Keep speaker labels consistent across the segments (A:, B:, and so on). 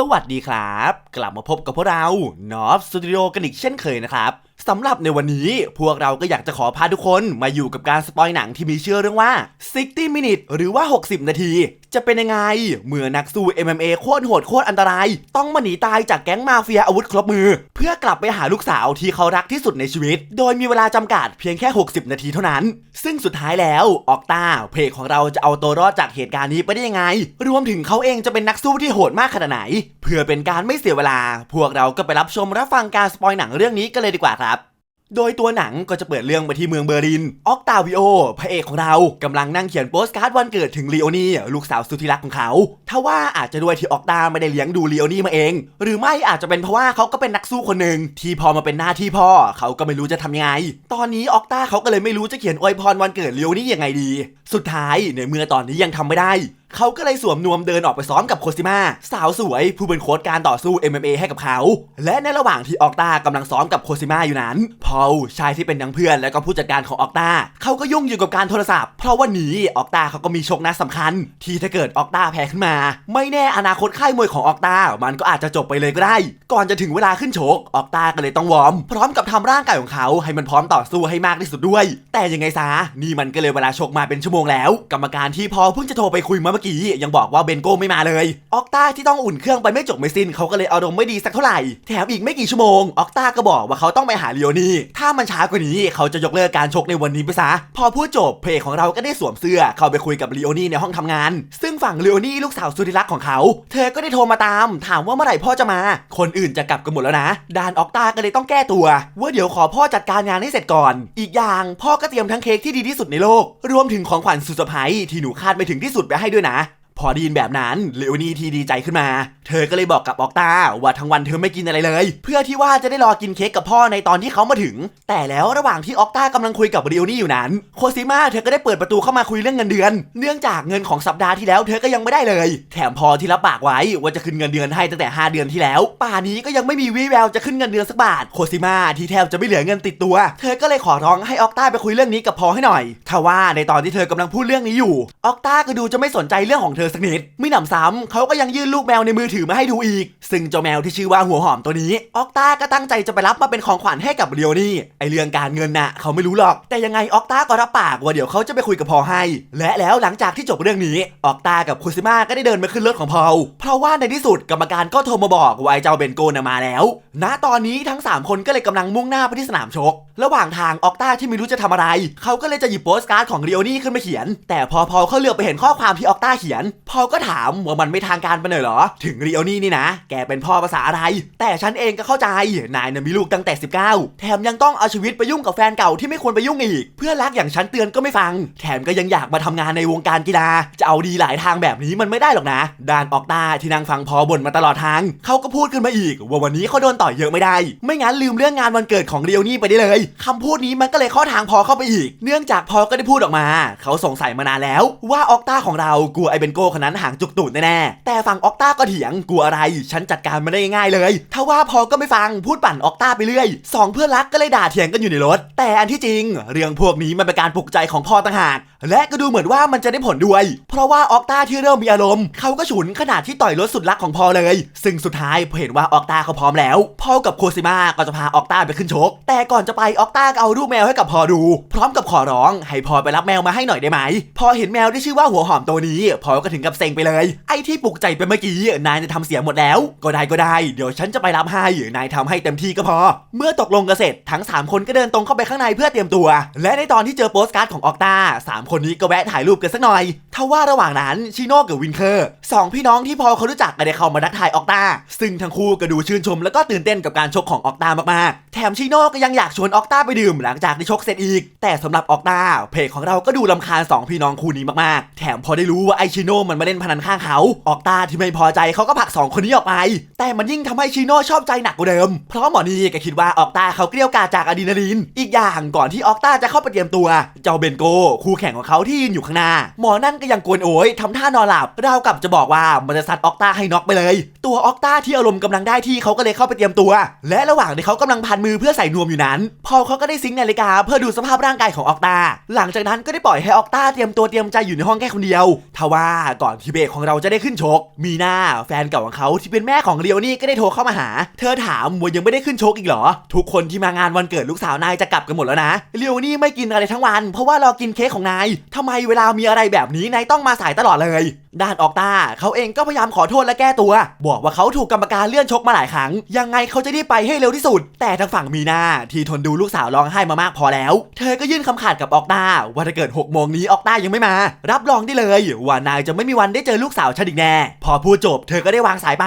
A: สวัสดีครับ กลับมาพบกับพวกเรานอฟสตูดิโอกันอีกเช่นเคยนะครับสำหรับในวันนี้พวกเราก็อยากจะขอพาทุกคนมาอยู่กับการสปอยหนังที่มีชื่อเรื่องว่า 60 minute หรือว่า 60 นาที จะเป็นยังไง เมื่อนักสู้ MMA โคตรโหดโคตรอันตราย ต้องมาหนีตายจากแก๊งมาเฟียอาวุธครบมือ เพื่อกลับไปหาลูกสาวที่เขารักที่สุดในชีวิต โดยมีเวลาจำกัดเพียงแค่ 60 นาทีเท่านั้น ซึ่งสุดท้ายแล้วออกตาเพจของเราจะเอาตัวรอดจากเหตุการณ์นี้ไปได้ยังไง รวมถึงเขาเองจะเป็นนักสู้ที่โหดมากขนาดไหน เพื่อเป็นการไม่เสียเวลา พวกเราก็ไปรับชมรับฟังการสปอยหนังเรื่องนี้กันเลยดีกว่าครับ โดยตัวหนังก็จะเปิดเรื่องไปที่เมืองเบอร์ลิน ออกตาวิโอ พระเอกของเรากำลังนั่งเขียนโปสการ์ดวันเกิดถึงลีโอนี่ลูกสาวสุดที่รักของเขาทว่าอาจจะด้วยที่ออกตาไม่ได้เลี้ยงดูลีโอนี่มาเอง หรือไม่อาจจะเป็นเพราะว่าเขาก็เป็นนักสู้คนหนึ่งที่พอมาเป็นหน้าที่พ่อ เขาก็ไม่รู้จะทำยังไง ตอนนี้ออกตาเขาก็เลยไม่รู้จะเขียนอวยพรวันเกิดลีโอนี่ยังไงดี สุดท้ายในเมื่อตอนนี้ยังทำไม่ได้ เขาก็เลยสวมนวมเดินออกไปซ้อมกับโคซิมาสาวสวยผู้เป็นโค้ชการต่อสู้ MMA ให้กับเขา และในระหว่างที่ออกตากำลังซ้อมกับโคซิมาอยู่นั้นพอลชายที่เป็นทั้งเพื่อนและก็ผู้จัดการของออกตาเขาก็ยุ่งอยู่กับการโทรศัพท์ เพราะวันนี้ออกตาเขาก็มีโชคนัดสำคัญ ที่ถ้าเกิดออกตาแพ้ขึ้นมา ไม่แน่อนาคตค่ายมวยของออกตา มันก็อาจจะจบไปเลยก็ได้ ก่อนจะถึงเวลาขึ้นโชกออกตาก็เลยต้องวอร์ม พร้อมกับทำร่างกายของเขาให้มันพร้อมต่อสู้ให้มากที่สุดด้วย แต่ยังไงซะนี่มันก็เลยเวลาชกมาเป็นชั่วโมงแล้ว กรรมการที่พอเพิ่งจะโทรไปคุยมาเมื่อกี้ยังบอกว่าเบนโก้ไม่มาเลย ออกตาที่ต้องอุ่นเครื่องไปไม่จบไม่สิ้นเขาก็เลยอารมณ์ไม่ดีสักเท่าไหร่ แถมอีกไม่กี่ชั่วโมง ออกตาก็บอกว่าเขาต้องไปหาลีโอนี่ ถ้ามันช้ากว่านี้เขาจะยกเลิกการชกในวันนี้ไปซะ พอพูดจบเพลของเราก็ได้สวมเสื้อเข้าไปคุยกับลีโอนี่ในห้องทำงาน ซึ่งฝั่งลีโอนี่ลูกสาวสุดที่รักของเขา เธอก็ได้โทรมาตาม ถามว่าเมื่อไหร่พ่อจะมา คนอื่นจะกลับกันหมดแล้วนะ ดานออกตาก็เลยต้องแก้ตัว ว่าเดี๋ยวขอพ่อจัดการงานให้เสร็จก่อน อีกอย่างพ่อก็เตรียมทั้งเค้กที่ดีที่สุดในโลก รวมถึงของขวัญสุดเซอร์ไพรส์ที่หนูคาดไม่ถึงที่สุดไปให้ด้วยนะ พอไดีนแบบนั้นเลโอนี่ทีดีใจขึ้นมา เธอก็เลยบอกกับออกตาว่าทั้งวันเธอไม่กินอะไรเลย เพื่อที่ว่าจะได้รอกินเค้กกับพ่อในตอนที่เขามาถึง แต่แล้วระหว่างที่ออกตากำลังคุยกับเลโอนี่อยู่นั้น โคซิมาเธอก็ได้เปิดประตูเข้ามาคุยเรื่องเงินเดือน เนื่องจากเงินของสัปดาห์ที่แล้วเธอก็ยังไม่ได้เลย แถมพอที่รับปากไว้ว่าจะขึ้นเงินเดือนให้ตั้งแต่ 5 เดือนที่แล้ว ป่านี้ก็ยังไม่มีวี่แววจะขึ้นเงินเดือนสักบาท โคซิมาที่แทบจะไม่เหลือเงินติดตัว เธอก็เลยขอร้องให้ออกตาไปคุยเรื่องนี้กับพอให้หน่อยทว่าในตอนที่เธอกำลังพูดเรื่องนี้อยู่ ออกตาก็ดูจะไม่สนใจเรื่องของเธอสักนิดไม่หนำซ้ำเขาก็ยังยื่นลูกแมวในมือถือมาให้ดูอีก ซึ่งเจ้าแมวที่ชื่อว่าหัวหอมตัวนี้ ออกตาก็ตั้งใจจะไปรับมาเป็นของขวัญให้กับเรียวนี่ไอเรื่องการเงินน่ะเขาไม่รู้หรอก แต่ยังไงออกตาก็รับปากว่าเดี๋ยวเขาจะไปคุยกับพอให้ และแล้วหลังจากที่จบเรื่องนี้ออกตากับคุซิมาก็ได้เดินมาขึ้นรถของพอลเพราะว่าในที่สุดกรรมการก็โทรมาบอกว่าไอเจ้าเบนโกนมาแล้ว ณตอนนี้ทั้ง 3 คนก็เลยกำลังมุ่งหน้าไปที่สนามชก ระหว่างทางออกตาที่ไม่รู้จะทำอะไร เขาก็เลยจะหยิบโปสการ์ดของเรียวนี่ขึ้นมาเขียน แต่พอพอลเขาเลือกไปเห็นข้อความที่ออกตาเขียน พอลก็ถามว่ามันไม่ทางการไปหน่อยเหรอ ถึงเรียวนี่นี่นะ แกเป็นพ่อภาษาอะไร แต่ฉันเองก็เข้าใจ นายน่ะมีลูกตั้งแต่ 19 แถมยังต้องเอาชีวิตไปยุ่งกับแฟนเก่าที่ไม่ควรไปยุ่งอีก เพื่อนรักอย่างฉันเตือนก็ไม่ฟัง แถมก็ยังอยากมาทำงานในวงการกีฬา จะเอาดีหลายทางแบบนี้มันไม่ได้หรอกนะ ด้านออกตาที่นางฟังพอบ่นมาตลอดทาง เขาก็พูดขึ้นมาอีก ว่าวันนี้เขาโดนต่อยเยอะไม่ได้ ไม่งั้นลืมเรื่องงานวันเกิดของเรียวนี่ไปได้เลยคำพูดนี้มันก็เลยข้อทางพอเข้าไปอีก เนื่องจากพอก็ได้พูดออกมา เขาสงสัยมานานแล้ว ว่าออกตาของเรากลัวไอเบนโก้คนนั้นหางจุกตูดแน่ๆแต่ฝั่งออกตาก็เถียงกลัวอะไร ฉันจัดการมันได้ง่ายเลยถ้าว่าพอก็ไม่ฟังพูดปั่นออกตาไปเรื่อยสองเพื่อนรักก็เลยด่าเถียงกันอยู่ในรถ แต่อันที่จริง เรื่องพวกนี้มันเป็นการปลุกใจของพอต่างหากและก็ดูเหมือนว่ามันจะได้ผลด้วย เพราะว่าออกตาที่เริ่มมีอารมณ์เขาก็ฉุนขนาดที่ต่อยรถสุดรักของพอเลย ซึ่งสุดท้ายเห็นว่าออกตาเขาพร้อมแล้ว พอกับโคซิมาก็จะพาออกตาไปขึ้นชก แต่ก่อนจะไปออกตาเอารูปแมวให้กับพอดู พร้อมกับขอร้อง ให้พอไปรับแมวมาให้หน่อยได้ไหม พอเห็นแมวที่ชื่อว่าหัวหอมตัวนี้ พอก็ถึงกับเซ็งไปเลย ไอ้ที่ปลุกใจไปเมื่อกี้นายจะทำเสียหมดแล้ว ก็ได้ก็ได้ เดี๋ยวฉันจะไปรับให้นายทำให้เต็มที่ก็พอ เมื่อตกลงกันเสร็จทั้ง 3 คนก็เดินตรงเข้าไปข้างในเพื่อเตรียมตัว และในตอนที่เจอโปสการ์ดของออกตาสามคนนี้ก็แวะถ่ายรูปกันสักหน่อยทว่าระหว่างนั้นชิโน่กับวินเคอร์สองพี่น้องที่พอเขารู้จักก็ได้เข้ามาดักทายออกตาซึ่งทั้งคู่ก็ดูชื่นชมแล้วก็ตื่นเต้นกับการชกของออกตามากๆ แถมชิโน่ก็ยังอยากชวนออกตาไปดื่มหลังจากที่ชกเสร็จอีก แต่สำหรับออกตาเพจของเราก็ดูลำคาญสองพี่น้องคู่นี้มากๆ แถมพอได้รู้ว่าไอชิโน่มันมาเล่นพนันข้างเขาออกตาที่ไม่พอใจเขาก็ผลักสองคนนี้ออกไป แต่มันยิ่งทำให้ชิโน่ชอบใจหนักกว่าเดิม เพราะหมอนี่ก็คิดว่าออกตาเขาเกลี้ยกล่อมจากอะดรีนาลีน อีกอย่างก่อนที่ออกตาจะเข้าไปเตรียมตัว เจ้าเบนโก คู่แข่งของเขาที่ยืนอยู่ข้างหน้า หมอนั่นก็ยังกวนโอยทำท่านอนหลับเราวกับจะบอกว่ามันจะซัดออกตาให้น็อกไปเลย ตัวออกตาที่อารมณ์กำลังได้ที่เขาก็เลยเข้าไปเตรียมตัว และระหว่างที่เขากำลังพันมือเพื่อใส่นวมอยู่นั้น พออเขาก็ได้ซิงค์นาฬิกาเพื่อดูสภาพร่างกายของออกตา หลังจากนั้นก็ได้ปล่อยให้ออกตาเตรียมตัวเตรียมใจอยู่ในห้องแค่คนเดียวทว่าก่อนที่เบรกของเราจะได้ขึ้นชก มีหน้าแฟนเก่าของเขาที่เป็นแม่ของเรียวนี่ก็ได้โทรเข้ามาหา เธอถามว่ายังไม่ได้ขึ้นชกอีกเหรอ ทุกคนที่มางานวันเกิดลูกสาวนายจะกลับกันหมดแล้วนะ เรียวนี่ไม่กินอะไรทั้งวัน เพราะว่ารอกินเค้กของนายทำไมเวลามีอะไรแบบนี้นายต้องมาสายตลอดเลย ด้านออกตาเขาเองก็พยายามขอโทษและแก้ตัว บอกว่าเขาถูกกรรมการเลื่อนชกมาหลายครั้ง ยังไงเขาจะได้ไปให้เร็วที่สุด แต่ทางฝั่งมีนาที่ทนดูลูกสาวร้องไห้มามากพอแล้ว เธอก็ยื่นคำขาดกับออกตาว่าถ้าเกิด6โมงนี้ออกตายังไม่มา รับรองได้เลยว่านายจะไม่มีวันได้เจอลูกสาวฉันอีกแน่พอพูดจบ เธอก็ได้วางสายไป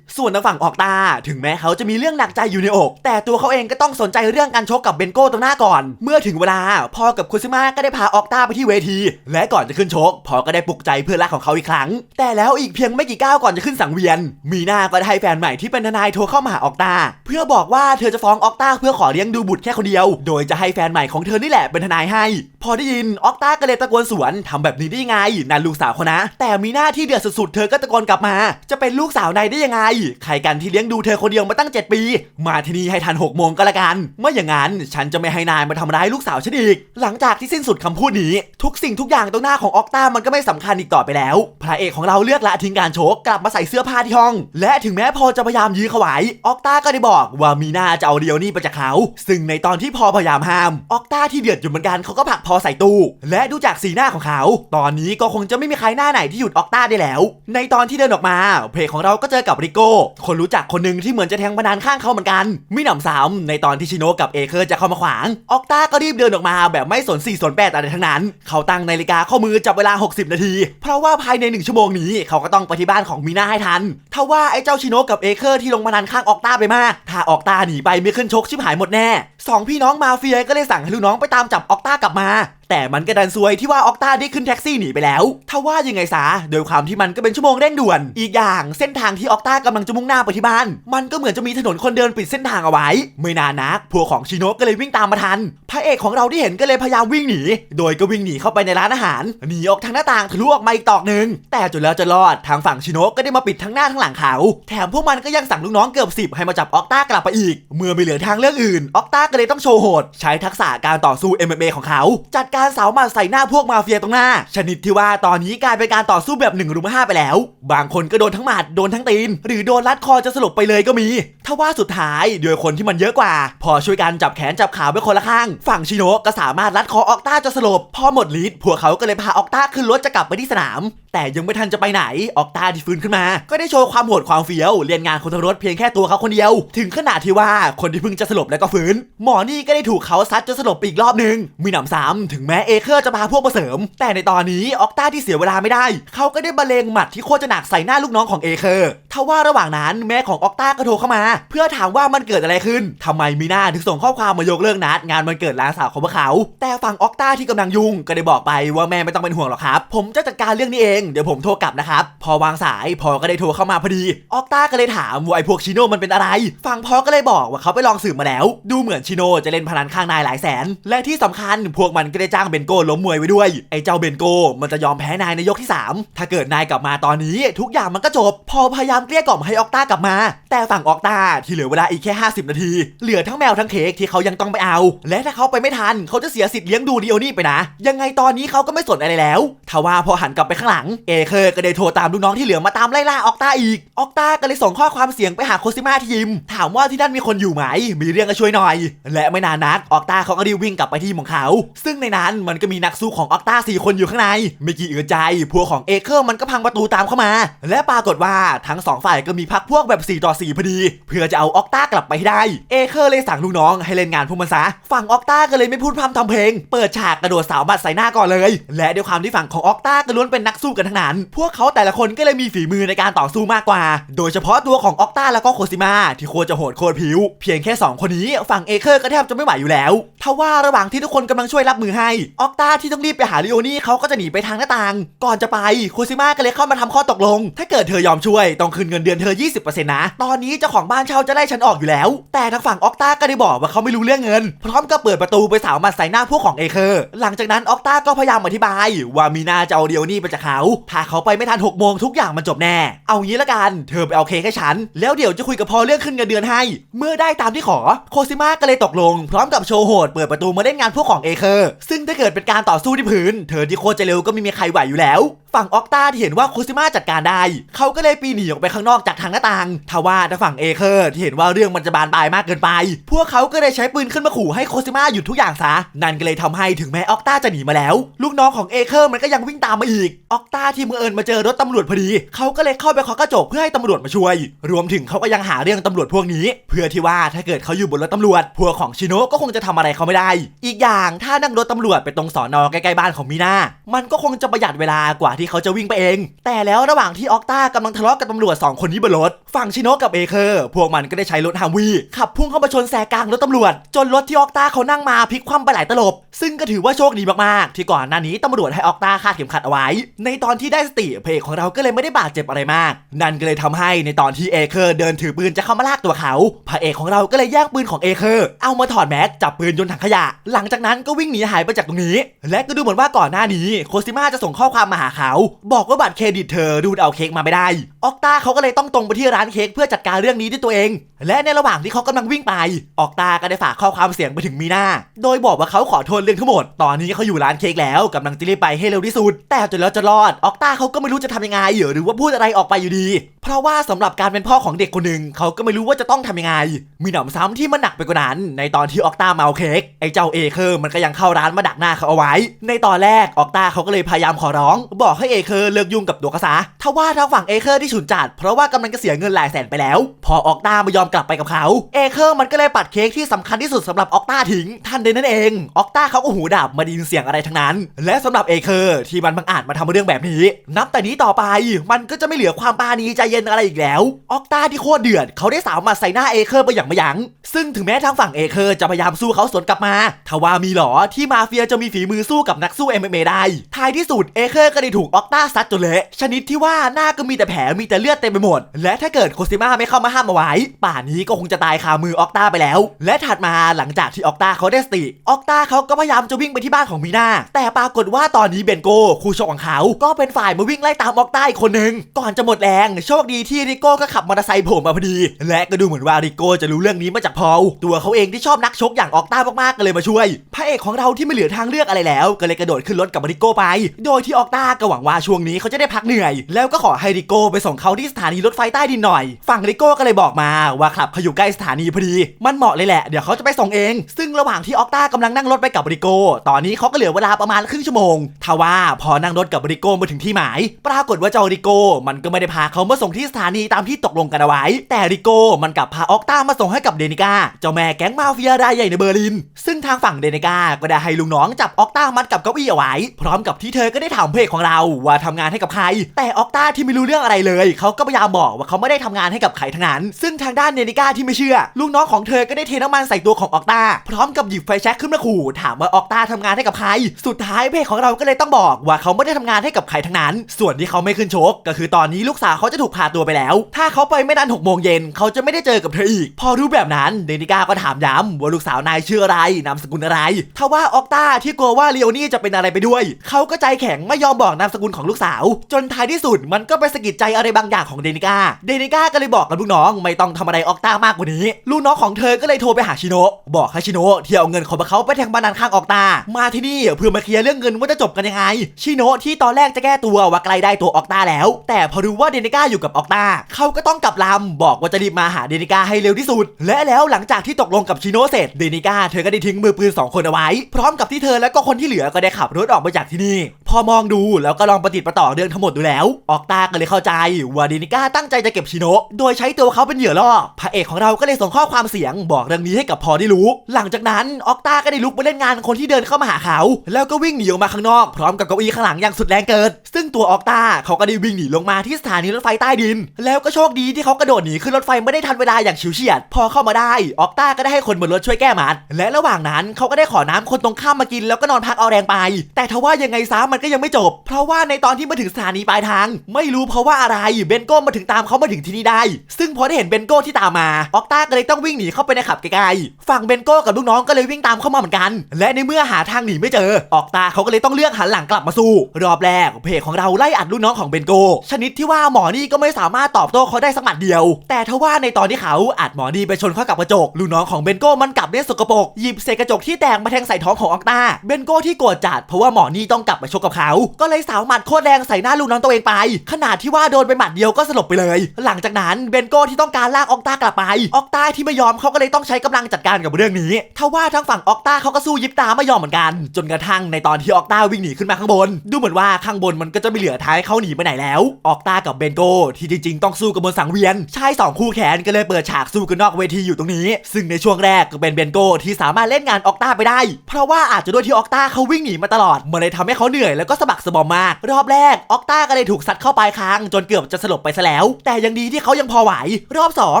A: ส่วนทางฝั่งออกตา ถึงแม้เขาจะมีเรื่องหนักใจอยู่ในอก แต่ตัวเขาเองก็ต้องสนใจเรื่องการชกกับเบนโก้ตรงหน้าก่อน เมื่อถึงเวลาพ่อกับคุซิมะก็ได้พาออกตาไปที่เวที และก่อนจะขึ้นชกพ่อก็ได้ปลุกใจเพื่อนรักของเขาอีกครั้งแต่แล้วอีกเพียงไม่กี่ก้าวก่อนจะขึ้นสังเวียน มีนาก็ได้ให้แฟนใหม่ที่เป็นทนายโทรเข้ามาหาออกตา เพื่อบอกว่าเธอจะฟ้องออกตาเพื่อขอเลี้ยงดูบุตรแค่คนเดียว โดยจะให้แฟนใหม่ของเธอนี่แหละเป็นทนายให้ พอได้ยินออกตาก็เลยตะโกนสวนทำแบบนี้ได้ยังไงนั่นลูกสาวเขานะ แต่มีหน้าที่เดือดสุดๆ เธอก็ตะโกนกลับมา จะเป็นลูกสาวนายได้ยังไง ใครกันที่เลี้ยงดูเธอคนเดียวมาตั้ง 7 ปี มาที่นี่ให้ทัน6โมงก็แล้วกันไม่อย่างนั้นฉันจะไม่ให้นายมาทำร้ายลูกสาวฉันอีก หลังจากที่สิ้นสุดคำพูดนี้ ทุกสิ่งทุกอย่างตรงหน้าของออกตามันก็ไม่สำคัญอีกต่อไปแล้ว พระเอกของเราเลือกละทิ้งการโชกกลับมาใส่เสื้อผ้าที่ห้อง และถึงแม้พอจะพยายามยื้อเขาไว้ออกตาก็ได้บอกว่ามีหน้าจะเอาเดียวนี่ไปจากเขา ซึ่งในตอนที่พอพยายามห้ามออกตาที่เดือดอยู่เหมือนกันเขาก็ผลักพอใส่ตู้ และดูจากสีหน้าของเขา ตอนนี้ก็คงจะไม่มีใครหน้าไหนที่หยุดออกตาได้แล้ว ในตอนที่เดินออกมา เพลงของเราก็เจอกับริโก้ คนรู้จักคนหนึ่งที่เหมือนจะแทงพนันข้างเขาเหมือนกันมิหนำซ้ำในตอนที่ชิโนกับเอเคอร์จะเข้ามาขวาง ออกตาก็รีบเดินออกมาแบบไม่สนสี่สนแปดอะไรทั้งนั้น เขาตั้งนาฬิกาข้อมือจับเวลา 60 นาที เพราะว่าภายในหนึ่งชั่วโมงนี้เขาก็ต้องไปที่บ้านของมีนาให้ทันทว่าไอ้เจ้าชิโนกับเอเคอร์ที่ลงพนันข้างออกตาไปมาก ถ้าออกตาหนีไปไม่ขึ้นชกชิบหายหมดแน่ สองพี่น้องมาเฟียก็เลยสั่งให้ลูกน้องไปตามจับออกตากลับมาแต่มันก็ดันซวยที่ว่าออกตาได้ขึ้นแท็กซี่หนีไปแล้วถ้าว่ายังไงซะโดยความที่มันก็เป็นชั่วโมงเร่งด่วน อีกอย่างเส้นทางที่ออกตากำลังจะมุ่งหน้าไปที่บ้าน มันก็เหมือนจะมีถนนคนเดินปิดเส้นทางเอาไว้ ไม่นานนักพวกของชิโนะก็เลยวิ่งตามมาทัน พระเอกของเราที่เห็นก็เลยพยายามวิ่งหนี โดยก็วิ่งหนีเข้าไปในร้านอาหารหนีออกทางหน้าต่างทะลุออกมาอีกตอกหนึ่งแต่จนแล้วจะรอดทางฝั่งชิโนะก็ได้มาปิดทั้งหน้าทั้งหลังเขา แถมพวกมันก็ยังสั่งลูกน้องเกือบสิบให้มาจับออกตากลับไปอีก เมื่อไม่เหลือทางเลือกอื่นออกตาก็เลยต้องโชว์โหดใช้ทักษะการต่อสู้ MMA ของเขาจัดการเสาวหมาใส่หน้าพวกมาเฟียตรงหน้า ชนิดที่ว่าตอนนี้กลายเป็นการต่อสู้แบบ1นึ่งรุมห้าไปแล้ว บางคนก็โดนทั้งหมัดโดนทั้งตีน หรือโดนรัดคอจะสลบไปเลยก็มีทว่าสุดท้ายด้วยคนที่มันเยอะกว่า พอช่วยกันจับแขนจับขาไว้คนละข้าง ฝั่งชิโนะก็สามารถรัดคอออกต้าจะสลบพอหมดฤทธิ์พวกเขาก็เลยพาออกต้าขึ้นรถจะกลับไปที่สนาม แต่ยังไม่ทันจะไปไหน ออกตาที่ฟื้นขึ้นมา ก็ได้โชว์ความโหดความเฟี้ยว เรียนงานคนทรถเพียงแค่ตัวเขาคนเดียว ถึงขนาดที่ว่าคนที่เพิ่งจะสลบแล้วก็ฟื้น หมอนี่ก็ได้ถูกเขาซัดจนสลบไปอีกรอบหนึ่งมีหนำซ้ำถึงแม้เอเคอร์จะพาพวกมาเสริม แต่ในตอนนี้ออกตาที่เสียเวลาไม่ได้ เขาก็ได้บรรเลงหมัดที่โคตรจะหนักใส่หน้าลูกน้องของเอเคอร์ทว่าระหว่างนั้นแม่ของออกตาก็โทรเข้ามา เพื่อถามว่ามันเกิดอะไรขึ้นทำไมมีหน้าถึงส่งข้อความมายกเลิกนัด งานวันเกิดลาสาวของพวกเขา แต่ฝั่งออกตาที่กำลังยุ่งก็ได้บอกไปว่าแม่ไม่ต้องเป็นห่วงหรอกครับ ผมจะจัดการเรื่องนี้เองเดี๋ยวผมโทรกลับนะครับ พอวางสายพอก็ได้โทรเข้ามาพอดี ออกต้าก็เลยถามว่าไอ้พวกชิโน่มันเป็นอะไร ฝั่งพอก็เลยบอกว่าเขาไปลองสืบมาแล้ว ดูเหมือนชิโน่จะเล่นพนันข้างนายหลายแสน และที่สำคัญพวกมันก็ได้จ้างเบนโก้ล้มมวยไว้ด้วย ไอ้เจ้าเบนโก้มันจะยอมแพ้นายในยกที่ 3 ถ้าเกิดนายกลับมาตอนนี้ ทุกอย่างมันก็จบ พอพยายามเกลี้ยกล่อมให้ออกต้ากลับมา แต่ฝั่งออกต้าที่เหลือเวลาอีกแค่ 50 นาที เหลือทั้งแมวทั้งเค้กที่เขายังต้องไปเอา และถ้าเขาไปไม่ทันเขาจะเสียสิทธิ์เลี้ยงดูดิโอนี่ไปนะ ยังไงตอนนี้เขาก็ไม่สนอะไรแล้วทว่าพอหันกลับไปข้างหลังเอเคอร์ก็ได้โทรตามลูกน้องที่เหลือมาตามไล่ล่าออกตาอีก ออกตาก็เลยส่งข้อความเสียงไปหาโคซิมาที่ยิมถามว่าที่นั่นมีคนอยู่ไหม มีเรื่องก็ช่วยหน่อย และไม่นานนักออกตาเขาก็รีบวิ่งกลับไปที่ของเขา ซึ่งในนั้นมันก็มีนักสู้ของออกตาสี่คนอยู่ข้างใน ไม่กี่เอือใจ พวกของเอเคอร์มันก็พังประตูตามเข้ามา และปรากฏว่าทั้งสองฝ่ายก็มีพักพวกแบบ4ต่อ4พอดี เพื่อจะเอาออกตากลับไปให้ได้ เอเคอร์เลยสั่งลูกน้องให้เล่นงานพวกมันซะ ฝั่งออกตาก็เลยไม่พูดพร่ำทำเพลง เปิดฉากกระโดดสาวบัดใส่หน้าก่อนเลย และด้วยความที่ฝั่งของออกตาก็ล้วนเป็นนักสู้กันทั้งนั้น พวกเขาแต่ละคนก็เลยมีฝีมือในการต่อสู้มากกว่า โดยเฉพาะตัวของออกต้าแล้วก็โคซิมาที่โควรจะโหดโคตรผิว เพียงแค่ 2 คนนี้ฝั่งเอเคอร์ก็แทบจะไม่ไหวอยู่แล้ว ทว่าระหว่างที่ทุกคนกำลังช่วยรับมือให้ ออกตาที่ต้องรีบไปหาลิโอนี่เขาก็จะหนีไปทางหน้าต่าง ก่อนจะไปโคซิมาก็เลยเข้ามาทำข้อตกลง ถ้าเกิดเธอยอมช่วย ต้องคืนเงินเดือนเธอ 20%นะ ตอนนี้เจ้าของบ้านเช่าจะไล่ฉันออกอยู่แล้ว แต่ทางฝั่งออกตาก็ได้บอกว่าเขาไม่รู้เรื่องเงิน พร้อมกับเปิดประตูไปสาวมัดใส่หน้าพวกของเอเคอร์ หลังจากนั้นออกตาก็พยายามอธิบาย ว่ามีนาจะเอาเดียวนี่ไปจากเขา ถ้าเขาไปไม่ทัน6โมงทุกอย่างมันจบแน่ เอางี้ละกัน เธอไปเอาเค้กให้ฉัน แล้วเดี๋ยวจะคุยกับพอเรื่องขึ้นเงินเดือนให้ เมื่อได้ตามที่ขอ โคซิมาก็เลยตกลง พร้อมกับโชว์โหดเปิดประตูมาเล่นงานพวกของเอเคอร์ซึ่งถ้าเกิดเป็นการต่อสู้ที่พื้น เธอที่โคตรจะเร็วก็ไม่มีใครไหวอยู่แล้ว ฝั่งออกตาที่เห็นว่าโคซิมาจัดการได้ เขาก็เลยปีนหนีออกไปข้างนอกจากทางหน้าต่างทว่าทางฝั่งเอเคอร์ที่เห็นว่าเรื่องมันจะบานปลายมากเกินไป พวกเขาก็เลยใช้ปืนขึ้นมาขู่ให้โคซิมาหยุดทุกอย่างซะ นั่นก็เลยทำให้ถึงแม้ออกตาจะหนีมาแล้ว ลูกน้องของเอเคอร์มันก็ยังวิ่งตามมาอีก ออกตาที่มือเอิญมาเจอรถตำรวจพอดี เขาก็เลยเข้าไปเคาะกระจกเพื่อให้ตำรวจมาช่วย รวมถึงเขาก็ยังหาเรื่องตำรวจพวกนี้ เพื่อที่ว่าถ้าเกิดเขาอยู่บนรถตำรวจ พวกของชิโนะก็คงจะทำอะไรเขาไม่ได้ อีกอย่างถ้านั่งรถตำรวจไปตรงสอนอใกล้ๆบ้านของมีนามันก็คงจะประหยัดเวลากว่าที่เขาจะวิ่งไปเอง แต่แล้วระหว่างที่ออกตากำลังทะเลาะกับตำรวจสองคนนี้บนรถ ฝั่งชิโนะกับเอเคอร์พวกมันก็ได้ใช้รถฮามวีขับพุ่งเข้ามาชนแซงกลางรถตำรวจ จนรถที่ออกตาเขานั่งมาพลิกคว่ำไปหลายตลบซึ่งก็ถือว่าโชคดีมากๆ ที่ก่อนหน้านี้ตำรวจให้ออกตาคาดเข็มขัดเอาไว้ ในตอนที่ได้สติเพจของเราก็เลยไม่ได้บาดเจ็บอะไรมาก นั่นก็เลยทำให้ในตอนที่เอเคอร์เดินถือปืนจะเข้ามาลากตัวเขาพระเอกของเราก็เลยแย่งปืนของเอเคอร์เอามาถอดแม็กจับปืนยนถังขยะ หลังจากนั้นก็วิ่งหนีหายไปจากตรงนี้ และก็ดูเหมือนว่าก่อนหน้านี้โคซิมาจะส่งข้อความมาหาเขา บอกว่าบัตรเครดิตเธอดูดเอาเค้กมาไม่ได้ ออกตาเขาก็เลยต้องตรงไปที่ร้านเค้กเพื่อจัดการเรื่องนี้ด้วยตัวเอง และในระหว่างที่เขากำลังวิ่งไป ออกตาก็ได้ฝากข้อความเสียงไปถึงมีนาโดยบอกว่าเขาขอโทษเรื่องทั้งหมด ตอนนี้เขาอยู่ร้านเค้กแล้วกำลังจะรีบไปให้เร็วที่สุด แต่จนแล้วจะรอด ออกตาเขาก็ไม่รู้จะทำยังไงหรือว่าพูดอะไรออกไปอยู่ดี เพราะว่าสำหรับการเป็นพ่อของเด็กคนหนึ่งเขาก็ไม่รู้ว่าจะต้องทำยังไง มีหนำซ้ำที่มันหนักไปกว่านั้น ในตอนที่ออกตามาเอาเค้กไอ้เจ้าเอเคอร์มันก็ยังเข้าร้านมาดักหน้าเขาเอาไว้ ในตอนแรกออกตาเขาก็เลยพยายามขอร้อง บอกให้เอเคอร์เลิกยุ่งกับตัวกษาทว่าทางฝั่งเอเคอร์ที่ฉุนจัดเพราะว่ากำลังจะเสียเงินหลายแสนไปแล้ว พอออกตาไม่ยอมกลับไปกับเขา เอเคอร์มันก็เลยปัดเค้กที่สำคัญที่สุดสำหรับออกตาทิ้งทันใดนั้นเองออกตาเขาก็หูดับมาไดยินเสียงอะไรทั้งนั้น และสำหรับเอเคอร์ที่มันบังอาจมาทำเรื่องแบบนี้ นับแต่นี้ต่อไปมันก็จะไม่เหลือความปาณีใจเย็นอะไรอีกแล้ว ออกตาที่โคตรเดือดเขาได้สาวมาใส่หน้าเอเคอร์ไปอย่างไม่ยั้งซึ่งถึงแม้ทางฝั่งเอเคอร์จะพยายามสู้เขาสวนกลับมาทว่ามีหรอที่มาเฟียจะมีฝีมือสู้กับนักสู้ MMA ได้ท้ายที่สุดเอเคอร์ก็ได้ถูกออกตาซัดจนเละชนิดที่ว่าหน้าก็มีแต่แผลมีแต่เลือดเต็มไปหมด และถ้าเกิดโคซิมาไม่เข้ามาห้ามเอาไว้ ป่านนี้ก็คงจะตายคามือออกตาไปแล้ว และถัดมาหลังจากที่ออกตาเขาได้สติออกตาเขาก็พยายามจะวิ่งไปที่บ้านของมีนาแต่ปรากฏว่าตอนนี้เบนโกคู่ชกของเขาก็เป็นฝ่ายมาวิ่งไล่ตามออกตาอีกคนหนึ่งก่อนจะหมดแรงโชคดีที่ริโก้ก็ขับมอเตอร์ไซค์โผล่มาพอดี และก็ดูเหมือนว่าริโก้จะรู้เรื่องนี้มาจากพอลตัวเขาเองที่ชอบนักชกอย่างออกตามากๆก็เลยมาช่วยพระเอกของเราที่ไม่เหลือทางเลือกอะไรแล้ว ก็เลยกระโดดขึ้นรถกับริโก้ไป โดยที่ออกตาก็หวังว่าช่วงนี้เขาจะได้พักเหนื่อย แล้วก็ขอให้ริโก้ไปส่งเขาที่สถานีรถไฟใต้ดินหน่อย ฝั่งริโก้ก็เลยบอกมาว่าขับเขาอยู่ใกล้สถานีพอดีมันเหมาะเลยแหละเดี๋ยวเขาจะไปส่งเอง ซึ่งระหว่างที่ออกตากำลังนั่งรถไปกับริโก้ตอนนี้เขาก็เหลือเวลาประมาณครึ่งชั่วโมงทว่าพอนั่งรถกับริโก้มาถึงที่หมาย ปรากฏว่าเจ้าริโก้มันก็ไม่ได้พาเขามาส่งที่สถานีตามที่ตกลงกันเอาไว้ แต่ริโก้มันกลับพาออกตามาส่งให้กับเดนิก้าเจ้าแม่แก๊งมาเฟียรายใหญ่ในเบอร์ลิน ซึ่งทางฝั่งเดนิก้าก็ได้ให้ลุงน้องจับออกตามัดกับเก้าอี้เอาไว้ พร้อมกับที่เธอก็ได้ถามเพจของเราว่าทำงานให้กับใคร แต่ออกตาที่ไม่รู้เรื่องอะไรเลยเขาก็พยายามบอกว่าเขาไม่ได้ทำงานให้กับใครทั้งนั้น ซึ่งทางด้านเดนิก้าที่ไม่เชื่อลุงน้องของเธอก็ได้เทน้ำมันใส่ตัวของออกตาพร้อมกับหยิบไฟแช็กขึ้นมาขู่ถามว่าออกตาทำงานให้กับใคร สุดท้ายเพจของเราก็เลยต้องบอกว่าเขาไม่ได้ทำงานให้กับใครทั้งนั้น ส่วนที่เขาไม่ขึ้นชก ก็คือตอนนี้ลูกสาวเขาจะถูกพาตัวไปแล้ว ถ้าเขาไปไม่นานหกโมงเย็นเขาจะไม่ได้เจอกับเธออีก พอรู้แบบนั้นเดนิก้าก็ถามย้ำว่าลูกสาวนายชื่ออะไรนามสกุลอะไรทว่าออกตาที่กลัวว่าเลโอนี่จะเป็นอะไรไปด้วย เขาก็ใจแข็งไม่ยอมบอกนามสกุลของลูกสาว จนท้ายที่สุดมันก็ไปสะกิดใจอะไรบางอย่างของเดนิก้า เดนิก้าก็เลยบอกกับลูกน้องไม่ต้องทำอะไรออกตามากกว่านี้ ลูกน้องของเธอก็เลยโทรไปหาชิโนะบอกให้ชิโนะที่เอาเงินของเขาไปแทงบานันข้างออกตา มาที่นี่เพื่อมาเคลียร์เรื่องเงินว่าจะจบกันยังไง ชิโนะที่ตอนแรกจะแก้ตัวว่าใกล้ได้ตัวออกตาแล้ว แต่พอรู้ว่าเดนิก้าอยู่กับออกตา เขาก็ต้องกลับลำบอกว่าจะรีบมาหาเดนิก้าให้เร็วที่สุด และแล้วหลังจากที่ตกลงกับชิโนะเสร็จเดนิก้าเธอก็ได้ทิ้งมือปืนสองคนเอาไว้ พร้อมกับที่เธอและก็คนที่เหลือก็ได้ขับรถออกมาจากที่นี่ พอมองดูแล้วก็ลองประติดประต่อเรื่องทั้งหมดดูแล้ว ออกตาก็เลยเข้าใจวาเดนิก้าตั้งใจจะเก็บชิโนะโดยใช้ตัวเขาเป็นเหยื่อล่อพระเอกของเราก็เลยส่งข้อความเสียง บอกเรื่องนี้ให้กับพอได้รู้ หลังจากนั้นออกตาก็ได้ลุกไปเล่นงานคนที่เดินเข้ามาหาเขา แล้วก็วิ่งหนีออกมาข้างนอกพร้อมกับเก้าอี้ข้างหลังอย่างสุดแรงเกิดซึ่งตัวออกตาเขาก็ได้วิ่งหนีลงมาที่สถานีรถไฟใต้ดิน แล้วก็โชคดีที่เขากระโดดหนีขึ้นรถไฟไม่ได้ทันเวลาอย่างฉิวเฉียด พอเข้ามาได้ออกตาก็ได้ให้คนบนรถช่วยแก้มัดและระหว่างนั้นเขาก็ได้ขอน้ำคนตรงข้ามมากินแล้วก็นอนพักเอาแรงไป แต่ทว่ายังไงซะมันก็ยังไม่จบ เพราะว่าในตอนที่มาถึงสถานีปลายทาง ไม่รู้เพราะว่าอะไรเบนโก้มาถึงตามเขามาถึงที่นี่ได้ ซึ่งพอได้เห็นเบนโก้ที่ตามมาออกต้าก็เลยต้องวิ่งหนีเข้าไปในขับไกลๆฝั่งเบนโก้กับลูกน้องก็เลยวิ่งตามเข้ามาเหมือนกัน และในเมื่อหาทางหนีไม่เจอ ออกตาเขาก็เลยต้องเลือกหันหลังกลับมาสู้ รอบแรกเพจของเราไล่อัดลูกน้องของเบนโก้ชนิดที่ว่าหมอนี่ก็ไม่สามารถตอบโต้เขาได้สักหมัดเดียว แต่ทว่าในตอนที่เขาอัดหมอนี่ไปชนเข้ากับกระจกลูกน้องของเบนโก้มันกลับเล่นสกปรกหยิบเศษกระจกที่แตกมาแทงใส่ท้องของออกตาเบนโก้ที่โกรธจัดเพราะว่าหมอนี่ต้องกลับมาชกกับเขา ก็เลยสาวหมัดโคตรแรงใส่หน้าลูกน้องตัวเองไป ขนาดที่ว่าโดนไปหมัดเดียวก็สลบไปเลย หลังจากนั้นเบนโก้ที่ต้องการลากออกต้ากลับไป ออกต้าที่ไม่ยอมเขาก็เลยต้องใช้กำลังจัดการกับเรื่องนี้ทว่าทั้งฝั่งออกต้าเขาก็สู้ยิบตาไม่ยอมเหมือนกัน จนกระทั่งในตอนที่ออกต้าวิ่งหนีขึ้นมาข้างบน ดูเหมือนว่าข้างบนมันก็จะไม่เหลือท้ายเขาหนีไปไหนแล้ว ออกต้ากับเบนโก้ที่จริงๆต้องสู้กับบนสังเวียนชายสองคู่แขนก็เลยเปิดฉากสู้กันนอกเวทีอยู่ตรงนี้ ซึ่งในช่วงแรกก็เป็นเบนโก้ที่สามารถเล่นงานออกต้าไปได้ เพราะว่าอาจจะด้วยที่ออกต้าเขาวิ่งหนีมาตลอดมันเลยทำให้เขาเหนื่อยแล้วก็สะบักสะบอมมาก รอบแรกออกต้าก็เลยถูกซัดเข้าปลายคางจนเกือบจะสลบไปซะแล้ว แต่ยังดีที่เขายังพอไหว รอบสอง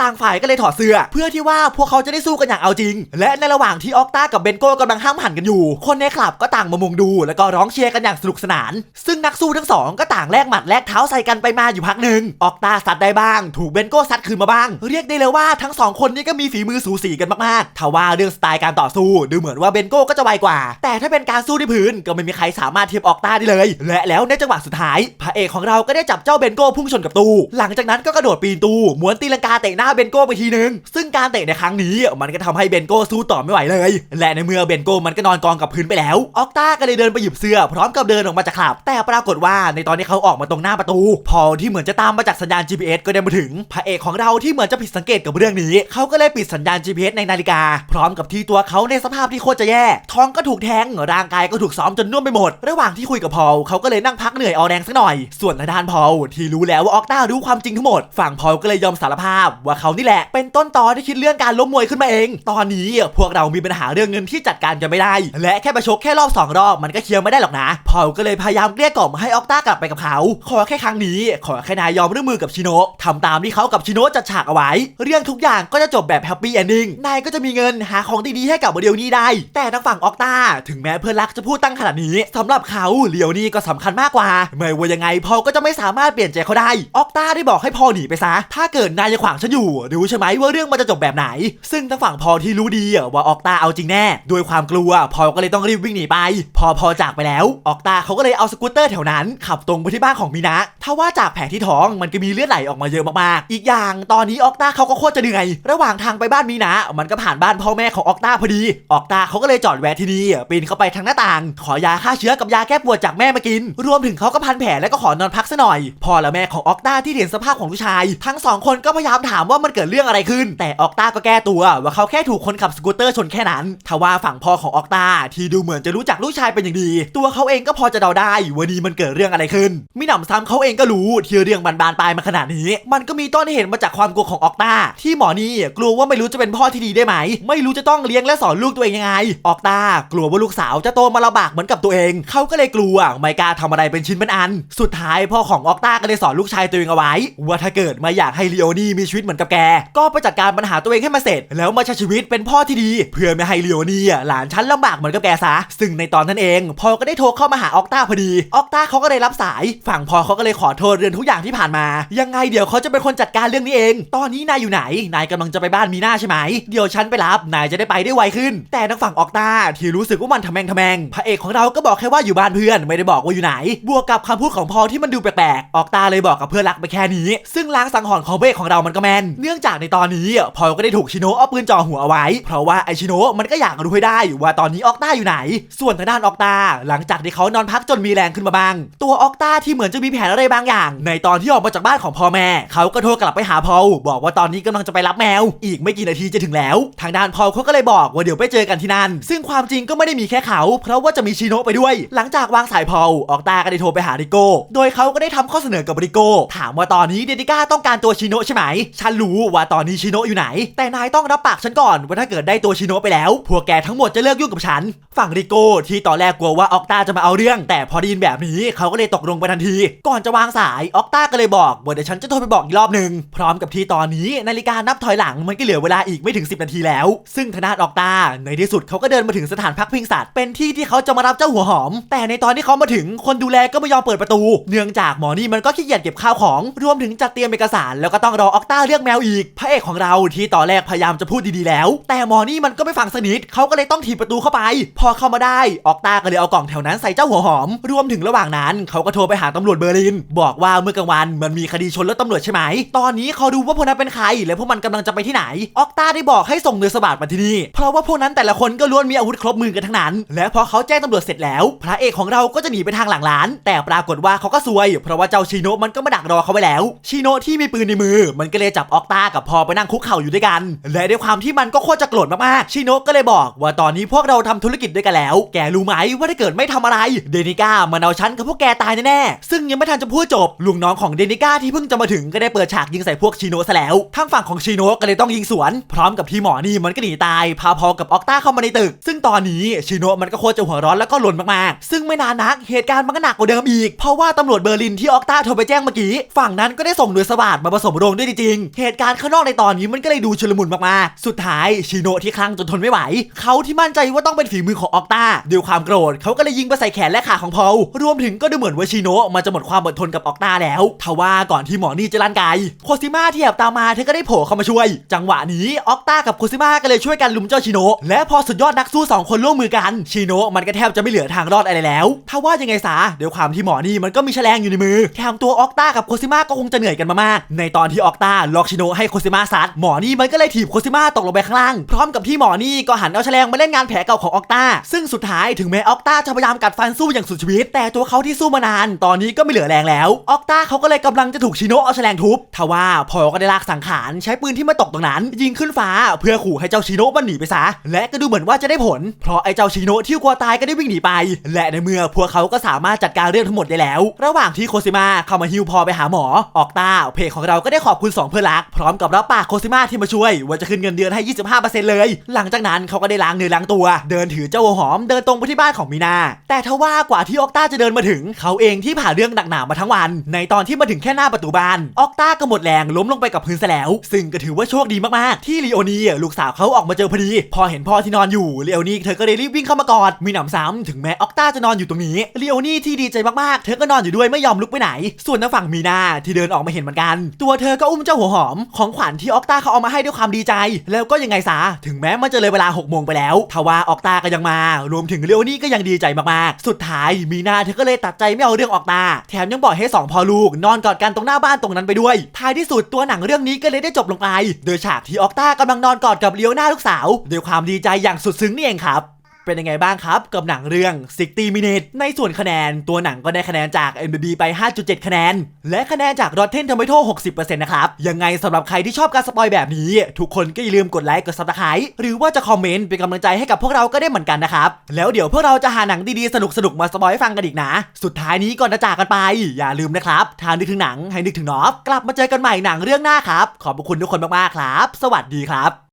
A: ต่างฝ่ายก็เลยถอดเสื้อ เพื่อที่ว่าพวกเขาจะได้สู้กันอย่างเอาจริง และในระหว่างที่ออกต้ากับเบนโก้กำลังห้ามหันกันอยู่ คนในคลับก็ต่างมามุงดู แล้วก็ร้องเชียร์กันอย่างสนุกสนาน ซึ่งนักสู้ทั้งสองก็ต่างแลกหมัดแลกเท้าใส่กันไปมาอยู่พักหนึ่งออกต้าซัดได้บ้าง ถูกเบนโก้ซัดคืนมาบ้าง เรียกได้เลยว่าทั้งสองคนนี้ก็มีฝีมือสูสีกันมากๆถ้าว่าเรื่องสไตล์การต่อสู้ดูเหมือนว่าเบนโก้ก็จะไวกว่า แต่ถ้าเป็นการสู้ที่พื้นก็ไม่มีใครสามารถเทียบออกต้าได้เลย และแล้วในจังหวะสุดท้ายพระเอกของเราก็ได้จับเจ้าเบนโก้พุ่งชนกับตู้หลังจากนั้นก็กระโดดปีนตู้หมวนตีลังกาเตะหน้าเบนโก้ไปทีนึง ซึ่งการเตะในครั้งนี้มันก็ทำให้เบนโก้สู้ต่อไม่ไหวเลย และในเมื่อเบนโก้มันก็นอนกองกับพื้นไปแล้ว ออกต้าก็เลยเดินไปหยิบเสื้อ พร้อมกับเดินออกมาจากคลับ แต่ปรากฏว่าในตอนที่เขาออกมาตรงหน้าประตู พอที่เหมือนจะตามมาจากสัญญาณ GPS ก็ได้มาถึงพระเอกของเราที่เหมือนจะผิดสังเกตกับเรื่องนี้ เขาก็เลยปิดสัญญาณ GPS ในนาฬิกา พร้อมกับที่ตัวเขาในสภาพที่โคตรจะแย่ท้องก็ถูกแทงร่างกายก็ถูกซ้อมจนน่วมไปหมด ระหว่างที่คุยกับพอลเขาก็เลยนั่งพักเหนื่อยเอาแรงสักหน่อย ส่วนทางด้านพอลที่รู้แล้วว่าออกต้ารู้ความจริงทั้งหมด ฝั่งพอลก็เลยยอมสารภาพ ว่าเขานี่แหละเป็นต้นตอที่คิดเรื่องการล้มมวยขึ้นมาเอง ตอนนี้พวกเรามีปัญหาเรื่องเงินที่จัดการกันไม่ได้ และแค่ไปชกแค่รอบสองรอบมันก็เคลียร์ไม่ได้หรอกนะพอลก็เลยพยายามเกลี้ยกล่อมให้ออกต้ากลับไปกับเขา ขอแค่ครั้งนี้ ขอแค่นายยอมร่วมมือกับชิโนะทำตามที่เขากับชิโนะจัดฉากเอาไว้ เรื่องทุกอย่างก็จะจบแบบแฮปปี้เอนดิ้งนายก็จะมีเงินหาของดีๆให้กับโมเดลนี้ได้ แต่ทางฝั่งออกต้าถึงแม้เพื่อนรักจะพูดตั้งขนาดนี้สำหรับเขาเลียวนี่ก็สำคัญมากกว่า ไม่ว่ายังไงพอก็จะไม่สามารถเปลี่ยนใจเขาได้ ออกต้าได้บอกให้พอหนีไปซะ ถ้าเกิดนายยังขวางฉันอยู่รู้ใช่ไหมว่าเรื่องมันจะจบแบบไหน ซึ่งทางฝั่งพอที่รู้ดีว่าออกต้าเอาจริงแน่ ด้วยความกลัว พอก็เลยต้องรีบวิ่งหนีไป พอพอจากไปแล้ว ออกต้าเขาก็เลยเอาสกูตเตอร์แถวนั้น ขับตรงไปที่บ้านของมีนะถ้าว่าจากแผลที่ท้องมันก็มีเลือดไหลออกมาเยอะมากๆ อีกอย่างตอนนี้ออกต้าเขาก็โคตรจะเหนื่อย ระหว่างทางไปบ้านมีนะมันก็ผ่านบ้านพ่อแม่ของออกต้าพอดี ออกต้าเขาก็เลยจอดแวะที่นี่ปีนเข้าไปทางหน้าต่าง ขอยาฆ่าเชื้อกับยาแก้ปวดจากแม่มากิน รวมถึงเขาก็พันแผลแล้วก็ขอนอนพักซะหน่อย พอและแม่ของออกต้าที่เห็นสภาพของลูกชาย ทั้งสองคนก็พยายามถามว่ามันเกิดเรื่องอะไรขึ้น แต่ออกต้าก็แก้ตัวว่าเขาแค่ถูกคนขับสกูตเตอร์ชนแค่นั้นทว่าฝั่งพ่อของออกต้าที่ดูเหมือนจะรู้จักลูกชายเป็นอย่างดี ตัวเขาเองก็พอจะเดาได้ว่านี่มันเกิดเรื่องอะไรขึ้นมิหนำซ้ำเขาเองก็รู้ที่เรื่องมันบานปลายมาขนาดนี้ มันก็มีต้นเหตุมาจากความกลัวของออกต้าที่หมอนี่กลัวว่าไม่รู้จะเป็นพ่อที่ดีได้ไหม ไม่รู้จะต้องเลี้ยงและสอนลูกตัวเองยังไง ออกต้ากลัวว่าลูกสาวจะโตมาลำบากเหมือนกับตัวเอง เขาก็เลยกลัวไม่กล้าทำอะไรเป็นชิ้นเป็นอัน สุดท้ายพ่อของออกต้าก็เลยสอนลูกชายตัวเองเอาไว้ ว่าถ้าเกิดมาอยากให้ลีโอนี่มีชีวิตเหมือนกับแก ก็ไปจัดการปัญหาตัวเองให้มาเสร็จ แล้วมาใช้ชีวิตเป็นพ่อที่ดี เพื่อไม่ให้ลีโอนี่อะหลานฉันลำบากเหมือนกับแกซะ ซึ่งในตอนนั้นเองพอก็ได้โทรเข้ามาหาออกต้าพอดี ออกต้าเขาก็เลยรับสาย ฝั่งพอเขาก็เลยขอโทษเรื่องทุกอย่างที่ผ่านมา ยังไงเดี๋ยวเขาจะเป็นคนจัดการเรื่องนี้เอง ตอนนี้นายอยู่ไหน นายกำลังจะไปบ้านมีหน้าใช่ไหม เดี๋ยวฉันไปรับ นายจะได้ไปได้ไวขึ้น แต่ทางฝั่งออกต้าที่รู้สึกว่ามันทำแมงทำแมง พระเอกของเราก็บอกแค่ว่าอยู่บ้านเพื่อน ไม่ได้บอกว่าอยู่ไหน บวกกับคำพูดของพอที่มันดูแปลกๆออกต้าเลยบอกกับเพื่อนรักไปแค่นี้ ซึ่งล้างสังหรณ์ของเอกของเรามันก็แมนเนื่องจากในตอนนี้พอก็ได้ถูกชิโนะเอาปืนจ่อหัวเอาไว้ เพราะว่าไอชิโนะมันก็อยากรู้ให้ได้ว่าตอนนี้ออกต้าอยู่ไหน ส่วนทางด้านออกต้าหลังจากที่เขานอนพักจนมีแรงขึ้นมาบ้าง ตัวออกต้าที่เหมือนจะมีแผนอะไรบางอย่าง ในตอนที่ออกมาจากบ้านของพ่อแม่ เขาก็โทรกลับไปหาพอลบอกว่าตอนนี้กำลังจะไปรับแมว อีกไม่กี่นาทีจะถึงแล้ว ทางด้านพอลเขาก็เลยบอกว่าเดี๋ยวไปเจอกันที่นั่น ซึ่งความจริงก็ไม่ได้มีแค่เขา เพราะว่าจะมีชิโนะไปด้วย หลังจากวางสายพอลออกต้าก็ได้โทรไปหาริโก้โดยเขาก็ได้ทำข้อเสนอกับริโก้ถามว่าตอนนี้เดดิก้าต้องการตัวชิโนะใช่ไหม ฉันรู้ว่าตอนนี้ชิโนะอยู่ไหน แต่นายต้องรับปากฉันก่อนว่าถ้าเกิดได้ตัวชิโนะไปแล้ว พวกแกทั้งหมดจะเลิกยุ่งกับฉัน ฝั่งริโก้ที่ตอนแรกกลัวว่าออกตาจะมาเอาเรื่อง แต่พอได้ยินแบบนี้เขาก็เลยตกลงไปทันที ก่อนจะวางสายออกตาก็เลยบอกว่าเดี๋ยวฉันจะโทรไปบอกอีกรอบหนึ่งพร้อมกับที่ตอนนี้นาฬิกานับถอยหลังมันก็เหลือเวลาอีกไม่ถึง 10 นาทีแล้ว ซึ่งทางด้าออกตาในที่สุดเขาก็เดินมาถึงสถานพักพิงสัตว์เป็นที่ที่เขาจะมารับเจ้าหัวหอม แต่ในตอนที่เขามาถึงคนดูแลก็ไม่ยอมเปิดประตู เนื่องจากหมอนี่มันก็ขี้เกียจจัดเก็บข้าวของ รวมถึงจัดเตรียมเอกสาร แล้วก็ต้องรอออกต้าเลือกแมวอีก พระเอกของเราที่ตอนแรกพยายามจะพูดดีๆแล้ว แต่หมอนี่มันก็ไม่ฟังสนิทเขาก็เลยต้องถีบประตูเข้าไป พอเข้ามาได้ออกต้าก็เลยเอากล่องแถวนั้นใส่เจ้าหัวหอม รวมถึงระหว่างนั้นเขาก็โทรไปหาตำรวจเบอร์ลิน บอกว่าเมื่อกลางวันมันมีคดีชนรถตำรวจใช่ไหม ตอนนี้เขาดูว่าพวกนั้นเป็นใคร และพวกมันกำลังจะไปที่ไหน ออกต้าได้บอกให้ส่งเรือสบาดมาที่นี่ เพราะว่าพวกนั้นแต่ละคนก็ล้วนมีอาวุธครบมือกันทั้งนั้น และพอเขาแจ้งตำรวจเสร็จแล้ว พระเอกของเราก็จะหนีไปทางหลังร้าน แต่ปรากฏว่าเขาก็ซวย เพราะว่าเจ้าชิโนะมันก็มาดักรอเขาไว้แล้ว ชิโนะที่มีปืนในมือ มันก็เลยจับออกตากับพอไปนั่งคุกเข่าอยู่ด้วยกัน และด้วยความที่มันก็โคตรจะโกรธมากๆ ชิโนะก็เลยบอกว่าตอนนี้พวกเราทำธุรกิจด้วยกันแล้ว แกรู้ไหมว่าถ้าเกิดไม่ทำอะไร เดนิก้ามันเอาฉันกับพวกแกตายแน่ๆ ซึ่งยังไม่ทันจะพูดจบ ลุงน้องของเดนิก้าที่เพิ่งจะมาถึงก็ได้เปิดฉากยิงใส่พวกชิโนะซะแล้ว ทางฝั่งของชิโนะก็เลยต้องยิงสวน พร้อมกับที่หมอนี่มันก็หนีตาย พาพอกับออกตาเข้ามาในตึก ซึ่งตอนนี้ชิโนะมันก็โคตรจะหัวร้อนแล้วก็หล่นมากๆ ซึ่งไม่นานนักเหตุการณ์มันก็หนักกว่าเดิมอีก เพราะว่าตำรวจเบอร์ลินที่ออกตาโทรไปแจ้งเมื่อกี้ ฝั่งนั้นก็ได้ส่งหน่วยสวาดมาผสมโรงด้วยจริงๆเหตุการณ์ข้างนอกในตอนนี้มันก็เลยดูชุลมุนมากๆ สุดท้ายชิโนะที่คลั่งจนทนไม่ไหว เขาที่มั่นใจว่าต้องเป็นฝีมือของออกตาด้วยความโกรธเขาก็เลยยิงไปใส่แขนและขาของพอลรวมถึงก็ดูเหมือนว่าชิโนะมันจะหมดความอดทนกับออกตาแล้วทว่าก่อนที่หมอนี่จะลั่นไกโคซิมาที่แอบตามมาเธอก็ได้โผล่เข้ามาช่วย จังหวะนี้ออกตากับโคซิมาก็เลยช่วยกันลุมเจ้าชิโนะและพอสุดยอดนักสู้สองคนร่วมมือกันชิโนะมันก็แทบจะไม่เหลือทางรอดอะไรแล้วถ้าว่ายังไงซะด้วยความที่หมอนี่มันก็มีแฉลงอยู่ในมือแถมตัวออกอกต้ากับโคซิมาก็คงจะเหนื่อยกันมากๆในตอนที่ออกต้าล็อกชิโนให้โคซิมาซัดหมอนี่มันก็เลยถีบโคซิมาตกลงไปข้างล่าง พร้อมกับที่หมอนี่ก็หันเอาแฉลงมาเล่นงานแผลเก่าของออกต้า ซึ่งสุดท้ายถึงแม้ออกต้าจะพยายามกัดฟันสู้อย่างสุดชีวิต แต่ตัวเขาที่สู้มานาน ตอนนี้ก็ไม่เหลือแรงแล้วออกต้าเขาก็เลยกำลังจะถูกชิโนเอาแฉลงทุบทว่าพอก็ได้ลากสังขารใช้ปืนที่มาตกตรงนั้น ยิงขึ้นฟ้าเพื่อขู่ให้เจ้าชิโนมันหนีไปซะและก็ดูเหมือนว่าจะได้ผล เพราะไอ้เจ้าชิโนที่กลัวตายก็ได้วิ่งหนีไป และในเมื่อพวกเขาก็สามารถจัดการเรื่องทั้งหมดได้แล้ว ระหว่างที่โคซิมาเข้ามาฮิวพอไปหาหมอ ออกตา เพจของเราก็ได้ขอบคุณสองเพื่อนรัก พร้อมกับรับปากโคซิมาที่มาช่วย ว่าจะขึ้นเงินเดือนให้ 25%เลย หลังจากนั้นเขาก็ได้ล้างเนื้อล้างตัว เดินถือเจ้าหอม เดินตรงไปที่บ้านของมีนา แต่ทว่ากว่าที่ออกตาจะเดินมาถึง เขาเองที่ผ่านเรื่องหนักหนามาทั้งวัน ในตอนที่มาถึงแค่หน้าประตูบ้าน ออกตาก็หมดแรงล้มลงไปกับพื้นซะแล้ว ซึ่งก็ถือว่าโชคดีมากๆ ที่ลีโอนีลูกสาวเขาออกมาเจอพอดี พอเห็นพ่อที่นอนอยู่ลีโอนีเธอก็เลยรีบวิ่งเข้ามากอด มีหนำซ้ำถึงแม้ออกตาจะนอนอยู่ตรงนี้ลีโอนีที่ดีใจมากๆ เธอก็นอนอยู่ด้วยไม่ยอมลุกไปไหนส่วนทางฝั่งมีนาที่เดินออกมาเห็นเหมือนกัน ตัวเธอก็อุ้มเจ้าหัวหอมของขวัญที่ออกตาเขาเอามาให้ด้วยความดีใจ แล้วก็ยังไงซะถึงแม้มันจะเลยเวลา6โมงไปแล้วทว่าออกตาก็ยังมา รวมถึงเลโอนี่ก็ยังดีใจมากๆ สุดท้ายมีนาเธอก็เลยตัดใจไม่เอาเรื่องออกตา แถมยังบอกให้สองพ่อลูก นอนกอดกันตรงหน้าบ้านตรงนั้นไปด้วย ท้ายที่สุดตัวหนังเรื่องนี้ก็เลยได้จบลงไป โดยฉากที่ออกตากำลังนอนกอดกับเลียวหน้าลูกสาวด้วยความดีใจอย่างสุดซึ้งนี่เองครับ เป็นยังไงบ้างครับกับหนังเรื่อง 60 Minutes ในส่วนคะแนนตัวหนังก็ได้คะแนนจาก MDB ไป 5.7 คะแนน และคะแนนจาก Rotten Tomato 60%นะครับ ยังไงสำหรับใครที่ชอบการสปอยแบบนี้ ทุกคนก็อย่าลืมกดไลค์กด Subscribe หรือว่าจะคอมเมนต์เป็นกำลังใจให้กับพวกเราก็ได้เหมือนกันนะครับ แล้วเดี๋ยวพวกเราจะหาหนังดีๆสนุกๆมาสปอยให้ฟังกันอีกนะ สุดท้ายนี้ก่อนจะจากกันไป อย่าลืมนะครับถ้านึกถึงหนังให้นึกถึงนอฟกลับมาเจอกันใหม่หนังเรื่องหน้าครับขอบคุณทุกคนมากๆครับ สวัสดีครับ